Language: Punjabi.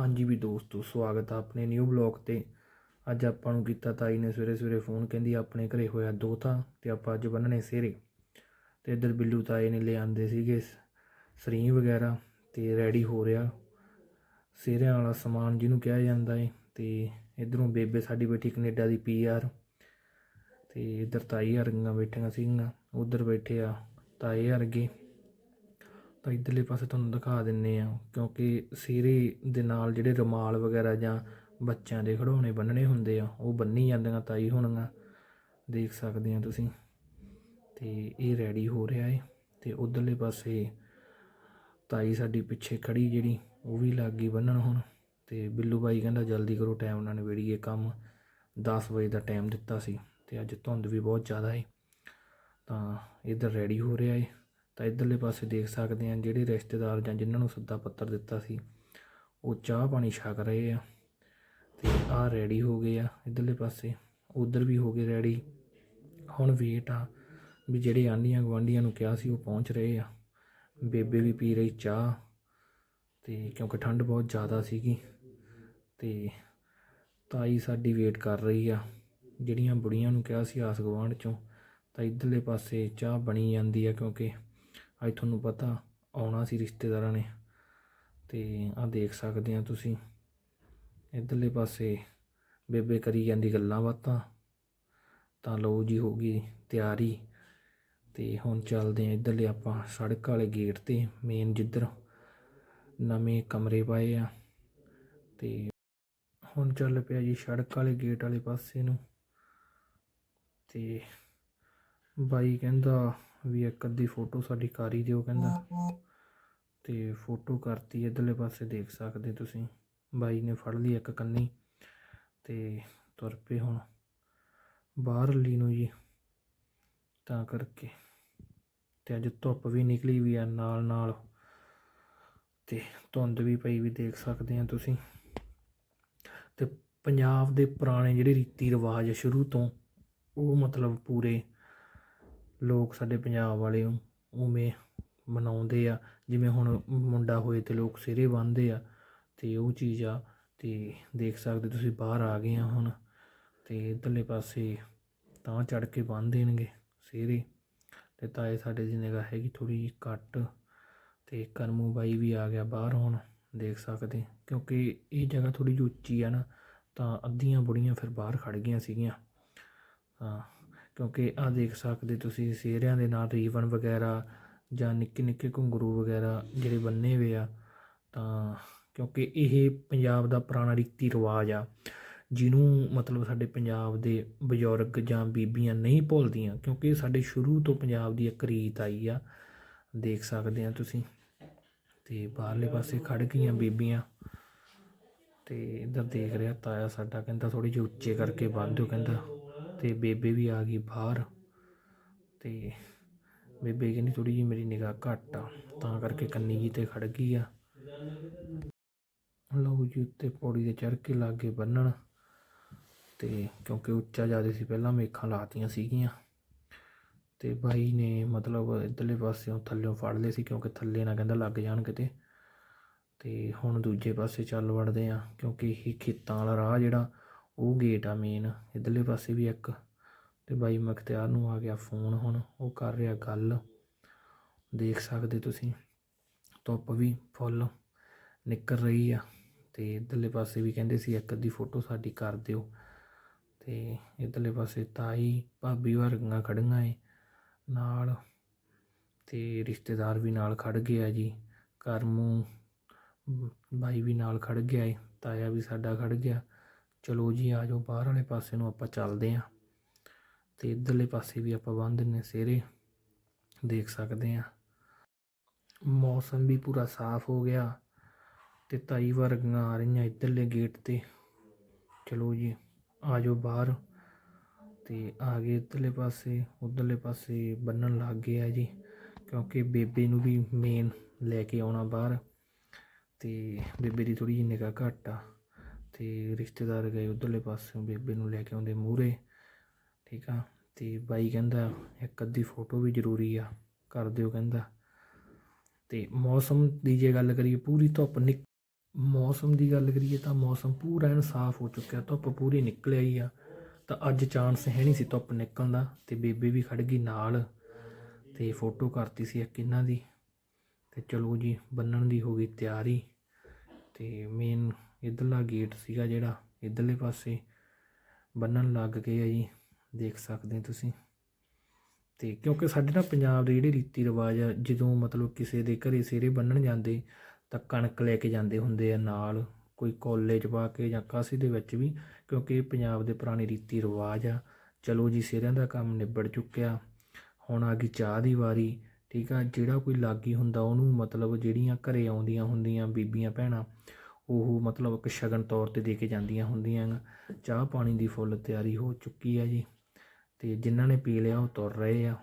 ਹਾਂਜੀ ਵੀ ਦੋਸਤੋ, ਸਵਾਗਤ ਆ ਆਪਣੇ ਨਿਊ ਬਲੌਗ ਤੇ। ਅੱਜ ਆਪਾਂ ਨੂੰ ਕੀਤਾ ਤਾਈ ਨੇ ਸਵੇਰੇ ਸਵੇਰੇ ਫੋਨ ਕਹਿੰਦੀ ਆਪਣੇ ਘਰੇ ਹੋਇਆ ਦੋਤਾ ਤੇ ਆਪਾਂ ਅੱਜ ਬੰਨਣੇ ਸਿਹਰੇ ਤੇ ਇੱਧਰ ਬਿੱਲੂ ਤਾਏ ਨੇ ਲਿਆਂਦੇ ਸੀਗੇ ਸਰੀ ਵਗੈਰਾ ਤੇ ਰੈਡੀ ਹੋ ਰਿਹਾ। ਸਿਹਰਿਆਂ ਵਾਲਾ ਸਮਾਨ ਜਿਹਨੂੰ ਕਿਹਾ ਜਾਂਦਾ ਏ, ਤੇ ਇਧਰੋਂ ਬੇਬੇ ਸਾਡੀ ਬੈਠੀ ਕੈਨੇਡਾ ਦੀ ਪੀਆਰ ਤੇ ਇੱਧਰ ਤਾਈ ਵਰਗੀਆਂ ਬੈਠੀਆਂ ਸੀਗੀਆਂ, ਉਧਰ ਬੈਠੇ ਆ ਤਾਏ ਵਰਗੇ ਤਾਂ ਇੱਧਰਲੇ ਪਾਸੇ ਤੁਹਾਨੂੰ ਦਿਖਾ ਦਿੰਨੇ ਆ, ਕਿਉਂਕਿ ਸਿਹਰੇ ਦੇ ਨਾਲ ਜਿਹੜੇ ਰੁਮਾਲ ਵਗੈਰਾ ਜਾਂ ਬੱਚਿਆਂ ਦੇ ਖਿਡੌਣੇ ਬੰਨਣੇ ਹੁੰਦੇ ਆ, ਉਹ ਬੰਨੀ ਜਾਂਦੀਆਂ ਤਾਈ ਹੋਣੀਆਂ ਦੇਖ ਸਕਦੇ ਆ ਤੁਸੀਂ। ਤੇ ਇਹ ਰੈਡੀ ਹੋ ਰਿਹਾ ਏ, ਤੇ ਉਧਰਲੇ ਪਾਸੇ ਤਾਈ ਸਾਡੀ ਪਿੱਛੇ ਖੜੀ ਜਿਹੜੀ, ਉਹ ਵੀ ਲੱਗ ਗਈ ਬੰਨਣ ਹੁਣ। ਤੇ ਬਿੱਲੂ ਬਾਈ ਕਹਿੰਦਾ, ਜਲਦੀ ਕਰੋ ਟਾਈਮ ਨਾਲ ਨਿਬੇੜੀਏ ਕੰਮ। 10 ਵਜੇ ਦਾ ਟਾਈਮ ਦਿੱਤਾ ਸੀ, ਤੇ ਅੱਜ ਧੁੰਦ ਵੀ ਬਹੁਤ ਜ਼ਿਆਦਾ ਏ। ਤਾਂ ਇੱਧਰ ਰੈਡੀ ਹੋ ਰਿਹਾ ਏ। ਤਾਂ ਇੱਧਰਲੇ ਪਾਸੇ ਦੇਖ ਸਕਦੇ ਆ ਜਿਹੜੇ ਰਿਸ਼ਤੇਦਾਰ ਜਾਂ ਜਿਨ੍ਹਾਂ ਨੂੰ ਸੱਦਾ ਪੱਤਰ ਦਿੱਤਾ ਸੀ, ਉਹ ਚਾਹ ਪਾਣੀ ਛਕ ਰਹੇ ਆ ਤੇ ਆਹ ਰੈਡੀ ਹੋ ਗਏ ਆ ਇੱਧਰਲੇ ਪਾਸੇ। ਉਧਰ ਵੀ ਹੋ ਗਏ ਰੈਡੀ। ਹੁਣ ਵੇਟ ਆ ਵੀ ਜਿਹੜੇ ਆਂਢੀਆਂ ਗਵਾਂਢੀਆਂ ਨੂੰ ਕਿਹਾ ਸੀ ਉਹ ਪਹੁੰਚ ਰਹੇ ਆ। ਬੇਬੇ ਵੀ ਪੀ ਰਹੀ ਚਾਹ ਤੇ ਕਿਉਂਕਿ ਠੰਡ ਬਹੁਤ ਜ਼ਿਆਦਾ ਸੀਗੀ ਤੇ ਤਾਈ ਸਾਡੀ ਵੇਟ ਕਰ ਰਹੀ ਆ। ਜਿਹੜੀਆਂ ਬੁੜੀਆਂ ਨੂੰ ਕਿਹਾ ਸੀ ਆਸ ਗੁਆਂਢ ਚੋਂ, ਤਾਂ ਇੱਧਰਲੇ ਪਾਸੇ ਚਾਹ ਬਣੀ ਜਾਂਦੀ ਆ ਕਿਉਂਕਿ ਅੱਜ ਤੁਹਾਨੂੰ ਪਤਾ ਆਉਣਾ ਸੀ ਰਿਸ਼ਤੇਦਾਰਾਂ ਨੇ ਤੇ ਆ ਦੇਖ ਸਕਦੇ ਆ ਤੁਸੀਂ। ਇੱਧਰਲੇ ਪਾਸੇ ਬੇਬੇ ਕਰੀ ਜਾਂਦੀ ਗੱਲਾਂ ਬਾਤਾਂ। ਤਾਂ ਲਓ ਜੀ ਹੋ ਗਈ ਤਿਆਰੀ ਤੇ ਹੁਣ ਚੱਲਦੇ ਆ ਇੱਧਰਲੇ ਆਪਾਂ ਸੜਕ ਵਾਲੇ ਗੇਟ ਤੇ। ਮੇਨ ਜਿੱਧਰ ਨਵੇਂ ਕਮਰੇ ਪਾਏ ਆ ਤੇ ਹੁਣ ਚੱਲ ਪਿਆ ਜੀ ਸੜਕ ਵਾਲੇ ਗੇਟ ਵਾਲੇ ਪਾਸੇ ਨੂੰ। ਤੇ ਬਾਈ ਕਹਿੰਦਾ ਵੀ ਇੱਕ ਅੱਧੀ ਫੋਟੋ ਸਾਡੀ ਕਰ ਦਿਓ ਕਹਿੰਦਾ। ਤੇ ਫੋਟੋ ਕਰਤੀ ਇਧਰਲੇ ਪਾਸੇ ਦੇਖ ਸਕਦੇ ਤੁਸੀਂ। ਬਾਈ ਨੇ ਫੜ ਲਈ ਇੱਕ ਕੰਨੀ ਤੇ ਤੁਰ ਪਏ ਹੁਣ ਬਾਹਰਲੀ ਨੂੰ ਜੀ। ਤਾਂ ਕਰਕੇ ਤੇ ਅੱਜ ਧੁੱਪ ਵੀ ਨਿਕਲੀ ਵੀ ਆ ਨਾਲ ਨਾਲ। ਤੇ ਧੁੰਦ ਵੀ ਪਈ ਵੀ ਦੇਖ ਸਕਦੇ ਆ ਤੁਸੀਂ। ਤੇ ਪੰਜਾਬ ਦੇ ਪੁਰਾਣੇ ਜਿਹੜੇ ਰੀਤੀ ਰਿਵਾਜ ਸ਼ੁਰੂ ਤੋਂ ਉਹ ਮਤਲਬ ਪੂਰੇ ਲੋਕ ਸਾਡੇ ਪੰਜਾਬ ਵਾਲੇ ਉ- ਉਵੇਂ ਮਨਾਉਂਦੇ ਆ, ਜਿਵੇਂ ਹੁਣ ਮੁੰਡਾ ਹੋਏ ਤੇ ਲੋਕ ਸਿਹਰੇ ਬੰਨ੍ਹਦੇ ਆ ਅਤੇ ਉਹ ਚੀਜ਼ ਆ ਅਤੇ ਦੇਖ ਸਕਦੇ ਤੁਸੀਂ ਬਾਹਰ ਆ ਗਏ ਆ ਹੁਣ ਅਤੇ ਇੱਧਰਲੇ ਪਾਸੇ ਤਾਂ ਚੜ੍ਹ ਕੇ ਬੰਨ੍ਹ ਦੇਣਗੇ ਸਿਰੇ, ਤੇ ਤਾਏ ਸਾਡੇ ਦੀ ਨਿਗਾਹ ਹੈਗੀ ਜਿਹੀ ਘੱਟ ਅਤੇ ਕਰਮੂ ਬਾਈ ਵੀ ਆ ਗਿਆ ਬਾਹਰ ਹੁਣ, ਦੇਖ ਸਕਦੇ, ਕਿਉਂਕਿ ਇਹ ਜਗ੍ਹਾ ਥੋੜ੍ਹੀ ਜਿਹੀ ਉੱਚੀ ਆ ਨਾ, ਤਾਂ ਅੱਧੀਆਂ ਬੁੜੀਆਂ ਫਿਰ ਬਾਹਰ ਖੜ ਗਈਆਂ ਸੀਗੀਆਂ, ਤਾਂ ਕਿਉਂਕਿ ਆਹ ਦੇਖ ਸਕਦੇ ਤੁਸੀਂ ਸਿਹਰਿਆਂ ਦੇ ਨਾਲ ਰੀਵਨ ਵਗੈਰਾ ਜਾਂ ਨਿੱਕੇ ਨਿੱਕੇ ਘੁੰਗਰੂ ਵਗੈਰਾ ਜਿਹੜੇ ਬੰਨੇ ਹੋਏ ਆ, ਤਾਂ ਕਿਉਂਕਿ ਇਹ ਪੰਜਾਬ ਦਾ ਪੁਰਾਣਾ ਰੀਤੀ ਰਿਵਾਜ ਆ, ਜਿਹਨੂੰ ਮਤਲਬ ਸਾਡੇ ਪੰਜਾਬ ਦੇ ਬਜ਼ੁਰਗ ਜਾਂ ਬੀਬੀਆਂ ਨਹੀਂ ਭੁੱਲਦੀਆਂ, ਕਿਉਂਕਿ ਸਾਡੇ ਸ਼ੁਰੂ ਤੋਂ ਪੰਜਾਬ ਦੀ ਇੱਕ ਰੀਤ ਆਈ ਆ। ਦੇਖ ਸਕਦੇ ਆ ਤੁਸੀਂ, ਤੇ ਬਾਹਰਲੇ ਪਾਸੇ ਖੜ ਗਈਆਂ ਬੀਬੀਆਂ, ਤੇ ਇੱਧਰ ਦੇਖ ਰਿਹਾ ਤਾਇਆ ਸਾਡਾ, ਕਹਿੰਦਾ ਥੋੜੀ ਜਿਹੀ ਉੱਚੇ ਕਰਕੇ ਬੰਨ੍ਹ ਦਿਓ, ਕਹਿੰਦਾ। ਅਤੇ ਬੇਬੇ ਵੀ ਆ ਗਈ ਬਾਹਰ ਅਤੇ ਬੇਬੇ ਕਹਿੰਦੀ ਥੋੜ੍ਹੀ ਜਿਹੀ ਮੇਰੀ ਨਿਗਾਹ ਘੱਟ ਆ, ਤਾਂ ਕਰਕੇ ਕੰਨੀ ਜੀ ਤੇ ਖੜ ਗਈ ਆ। ਲਓ ਜੀ, ਉੱਤੇ ਪੌੜੀ ਦੇ ਚੜ੍ਹ ਕੇ ਲਾਗੇ ਬੰਨਣ ਤੇ ਕਿਉਂਕਿ ਉੱਚਾ ਜ਼ਿਆਦਾ ਸੀ, ਪਹਿਲਾਂ ਮੇਖਾਂ ਲਾਤੀਆਂ ਸੀਗੀਆਂ। ਤੇ ਬਾਈ ਨੇ ਮਤਲਬ ਇਧਰਲੇ ਪਾਸਿਓਂ ਥੱਲਿਓਂ ਫੜ ਲਏ ਸੀ, ਕਿਉਂਕਿ ਥੱਲੇ ਨਾ ਕਹਿੰਦਾ ਲੱਗ ਜਾਣ ਕਿਤੇ। ਤੇ ਹੁਣ ਦੂਜੇ ਪਾਸੇ ਚੱਲ ਵੜਦੇ ਆ, ਕਿਉਂਕਿ ਇਹ ਖੇਤਾਂ ਵਾਲਾ ਰਾਹ ਜਿਹੜਾ ਉਹ ਗੇਟ ਆ ਮੇਨ ਇੱਧਰਲੇ ਪਾਸੇ ਵੀ ਇੱਕ। ਤੇ ਬਾਈ ਮਖਤਿਆਰ ਨੂੰ ਆ ਗਿਆ ਫੋਨ ਹੁਣ, ਉਹ ਕਰ ਰਿਹਾ ਗੱਲ। ਦੇਖ ਸਕਦੇ ਤੁਸੀਂ, ਧੁੱਪ ਵੀ ਫੁੱਲ ਨਿਕਲ ਰਹੀ ਆ। ਤੇ ਇੱਧਰਲੇ ਪਾਸੇ ਵੀ ਕਹਿੰਦੇ ਸੀ ਇੱਕ ਅੱਧੀ ਫੋਟੋ ਸਾਡੀ ਕਰ ਦਿਓ। ਤੇ ਇੱਧਰਲੇ ਪਾਸੇ ਤਾਈ, ਭਾਬੀ ਵਰਗੀਆਂ ਖੜੀਆਂ ਏ ਨਾਲ। ਤੇ ਰਿਸ਼ਤੇਦਾਰ ਵੀ ਨਾਲ ਖੜ ਗਿਆ ਆ ਜੀ, ਕਰਮੂ। ਬਾਈ ਵੀ ਨਾਲ ਖੜ ਗਿਆ ਏ, ਤਾਇਆ ਵੀ ਸਾਡਾ ਖੜ ਗਿਆ। ਚਲੋ ਜੀ ਆ ਜਾਓ, ਬਾਹਰ ਵਾਲੇ ਪਾਸੇ ਨੂੰ ਆਪਾਂ ਚੱਲਦੇ ਆਂ ਤੇ ਇਧਰਲੇ ਪਾਸੇ ਵੀ ਆਪਾਂ ਬੰਨ ਦਿੰਨੇ ਸਿਹਰੇ, ਦੇਖ ਸਕਦੇ ਆਂ ਮੌਸਮ ਵੀ ਪੂਰਾ ਸਾਫ਼ ਹੋ ਗਿਆ ਤੇ ਤਾਈ ਵਰਗੀਆਂ ਆ ਰਹੀਆਂ ਇਧਰਲੇ ਗੇਟ ਤੇ। ਚਲੋ ਜੀ, ਆ ਜਾਓ ਬਾਹਰ ਤੇ ਆ ਗਏ ਇਧਰਲੇ ਪਾਸੇ, ਉਧਰਲੇ ਪਾਸੇ ਬੰਨਣ ਲੱਗ ਗਏ ਆ ਜੀ, ਕਿਉਂਕਿ ਬੇਬੇ ਨੂੰ ਵੀ ਮੇਨ ਲੈ ਕੇ ਆਉਣਾ ਬਾਹਰ ਤੇ ਬੇਬੇ ਦੀ ਥੋੜੀ ਜਿਹੀ ਨਿਗਾਹ ਘੱਟ ਆ। ਤੇ ਰਿਸ਼ਤੇਦਾਰ ਗਏ ਉਧਰਲੇ ਪਾਸਿਓਂ ਬੇਬੇ ਨੂੰ ਲੈ ਕੇ ਆਉਂਦੇ ਮੂਹਰੇ, ਠੀਕ ਆ? ਤੇ ਬਾਈ ਕਹਿੰਦਾ, ਇੱਕ ਅੱਧੀ ਫੋਟੋ ਵੀ ਜ਼ਰੂਰੀ ਆ। ਕਰ ਦਿਓ ਕਹਿੰਦਾ, ਤੇ ਮੌਸਮ ਦੀ ਜੇ ਗੱਲ ਕਰੀਏ, ਪੂਰੀ ਧੁੱਪ ਨਿਕ ਮੌਸਮ ਦੀ ਗੱਲ ਕਰੀਏ ਤਾਂ ਮੌਸਮ ਪੂਰਾ ਐਨ ਸਾਫ਼ ਹੋ ਚੁੱਕਿਆ, ਧੁੱਪ ਪੂਰੀ ਨਿਕਲ ਆਈ ਆ। ਤਾਂ ਅੱਜ ਚਾਂਸ ਹੈ ਨਹੀਂ ਸੀ ਧੁੱਪ ਨਿਕਲਣ ਦਾ ਤੇ ਬੇਬੇ ਵੀ ਖੜ ਗਈ ਨਾਲ ਤੇ ਫੋਟੋ ਕਰਤੀ ਸੀ ਇੱਕ ਇਹਨਾਂ ਦੀ। ਤੇ ਚਲੋ ਜੀ, ਬੰਨਣ ਦੀ ਹੋ ਗਈ ਤਿਆਰੀ ਤੇ ਮੇਨ ਇੱਧਰਲਾ ਗੇਟ ਸੀਗਾ ਜਿਹੜਾ, ਇੱਧਰਲੇ ਪਾਸੇ ਬੰਨਣ ਲੱਗ ਗਏ ਆ ਜੀ, ਦੇਖ ਸਕਦੇ ਤੁਸੀਂ। ਤੇ ਕਿਉਂਕਿ ਸਾਡੇ ਨਾ ਪੰਜਾਬ ਦੇ ਜਿਹੜੇ ਰੀਤੀ ਰਿਵਾਜ ਆ, ਜਦੋਂ ਮਤਲਬ ਕਿਸੇ ਦੇ ਘਰੇ ਸਿਹਰੇ ਬੰਨਣ ਜਾਂਦੇ, ਤਾਂ ਕਣਕ ਲੈ ਕੇ ਜਾਂਦੇ ਹੁੰਦੇ ਆ ਨਾਲ, ਕੋਈ ਕੋਲੇ ਪਾ ਕੇ ਜਾਂ ਕਾਸੀ ਦੇ ਵਿੱਚ ਵੀ, ਕਿਉਂਕਿ ਇਹ ਪੰਜਾਬ ਦੇ ਪੁਰਾਣੇ ਰੀਤੀ ਰਿਵਾਜ ਆ। ਚਲੋ ਜੀ, ਸਿਹਰਿਆਂ ਦਾ ਕੰਮ ਨਿਬੜ ਚੁੱਕਿਆ। ਹੁਣ ਆ ਗਈ ਚਾਹ ਦੀ ਵਾਰੀ, ਠੀਕ ਆ? ਜਿਹੜਾ ਕੋਈ ਲਾਗੀ ਹੁੰਦਾ, ਉਹਨੂੰ ਮਤਲਬ ਜਿਹੜੀਆਂ ਘਰੇ ਆਉਂਦੀਆਂ ਹੁੰਦੀਆਂ ਬੀਬੀਆਂ, ਭੈਣਾਂ ਉਹ ਮਤਲਬ ਇੱਕ ਸ਼ਗਨ ਤੌਰ ਤੇ ਦੇ ਕੇ ਜਾਂਦੀਆਂ ਹੁੰਦੀਆਂ ਚਾਹ ਪਾਣੀ ਦੀ ਫੁੱਲ ਤਿਆਰੀ ਹੋ ਚੁੱਕੀ ਆ ਜੀ। ਤੇ ਜਿਨ੍ਹਾਂ ਨੇ ਪੀ ਲਿਆ ਉਹ ਤੁਰ ਰਹੇ ਆ।